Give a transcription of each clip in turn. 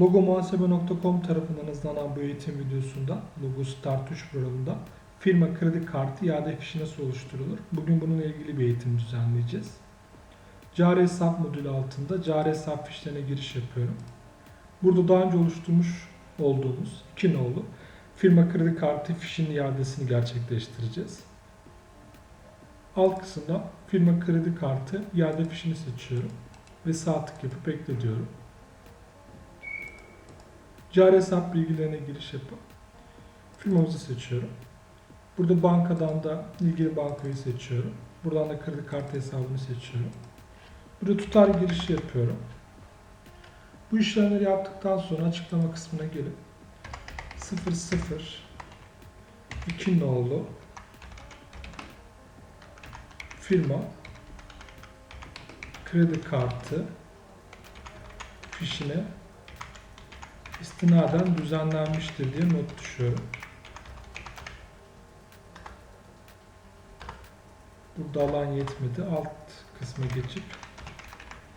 Logomuhasebe.com tarafından hazırlanan bu eğitim videosunda Logo Start 3 programında firma kredi kartı iade fişi nasıl oluşturulur? Bugün bununla ilgili bir eğitim düzenleyeceğiz. Cari hesap modülü altında cari hesap fişlerine giriş yapıyorum. Burada daha önce oluşturmuş olduğumuz iki nolu firma kredi kartı fişinin iadesini gerçekleştireceğiz. Alt kısımda firma kredi kartı iade fişini seçiyorum ve sağ tık yapıp ekle diyorum. Cari hesap bilgilerine giriş yapıp firmamızı seçiyorum. Burada bankadan da ilgili bankayı seçiyorum. Buradan da kredi kartı hesabını seçiyorum. Burada tutar girişi yapıyorum. Bu işlemleri yaptıktan sonra açıklama kısmına gelip 00 2 nolu firma kredi kartı fişine istinaden düzenlenmiştir diye not düşüyorum. Burada alan yetmedi. Alt kısma geçip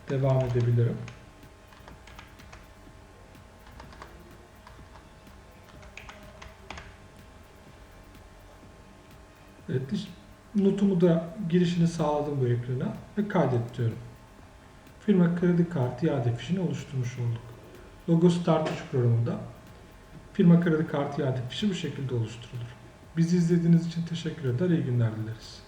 devam edebilirim. Evet, notumu da girişini sağladım bu ekrana ve kaydet diyorum. Firma kredi kartı iade fişini oluşturmuş olduk. Logo Start 3 programında firma kredi kartı iade fişi bu şekilde oluşturulur. Bizi izlediğiniz için teşekkür eder, iyi günler dileriz.